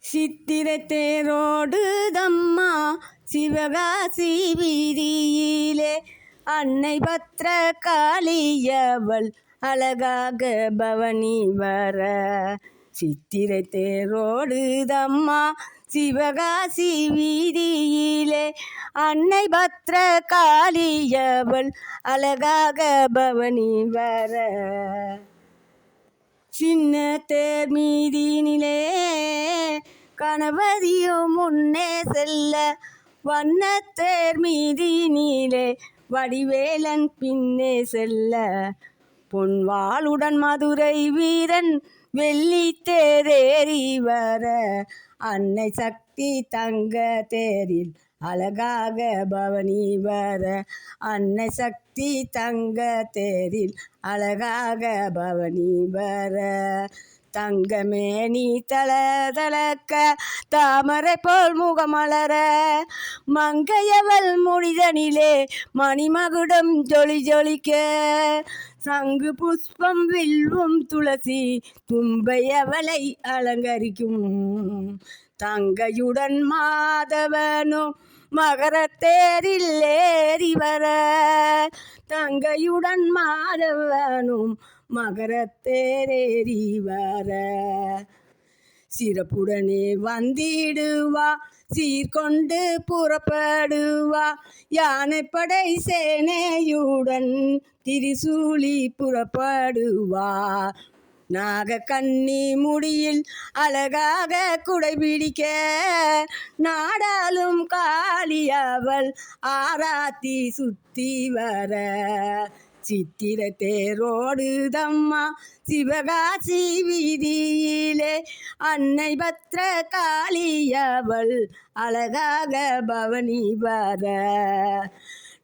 சித்திரை தேரோடு தம்மா சிவகாசி வீதியிலே அன்னை பத்திர காளியவள் அழகாக பவனி வர. சித்திரை தேரோடு தம்மா சிவகாசி வீதியிலே அன்னை பத்திர காளியவள் அழகாக பவனி வர. சின்ன தேர் மீதினிலே கணபதியோ முன்னே செல்ல வண்ணத்தேர் மீதி நீலே வடிவேலன் பின்னே செல்ல. பொன்வாளுடன் மதுரை வீரன் வெள்ளி தேரேறி வர அன்னை சக்தி தங்க தேரில் அழகாக பவனி வர அன்னை சக்தி தங்க தேரில் அழகாக பவனி வர. தங்கமே நீ தல தளக்க தாமரை போல் முகமலர மங்கையவள் முடிதனிலே மணிமகுடம் ஜொலி ஜொலிக்க. சங்கு புஷ்பம் வில்வும் துளசி தும்பையவளை அலங்கரிக்கும். தங்கையுடன் மாதவனும் மகரத்தேரில் ஏறி வர. தங்கையுடன் மாதவனும் மகரத்தேரேறி வர சிறப்புடனே வந்திடுவா சீர்கொண்டு புறப்படுவா. யானைப்படை சேனையுடன் திரிசூலி புறப்படுவா. நாக நாகக்கன்னி முடியில் அழகாக குடைபிடிக்க நாடாலும் காளியவள் ஆராத்தி சுத்தி வர. சித்திர தேரோடுதம்மா சிவகாசி வீதியிலே அன்னை பத்ர காளியவள் அழகாக பவனி வர.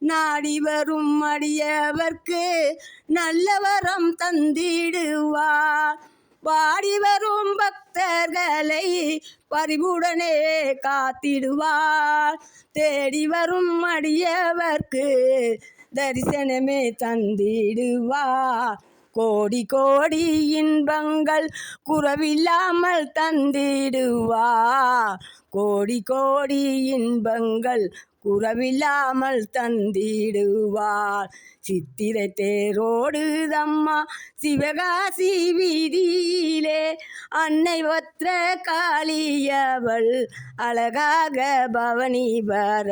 நாடி வரும் அடியவர்க்கு நல்ல வரம் தந்திடுவார். வாடி வரும் பக்தர்களை பறிவுடனே காத்திடுவார். தேடி வரும் அடியவர்க்கு தரிசனமே தந்திடுவார். கோடி கோடி இன்பங்கள் குறவில்லாமல் தந்திடுவா. கோடி கோடி இன்பங்கள் குறவில்லாமல் தந்திடுவார் சித்திரை தேரோடு தம்மா சிவகாசி வீதியிலே அன்னை ஒற்ற காளியவள் அழகாக பவனி வர.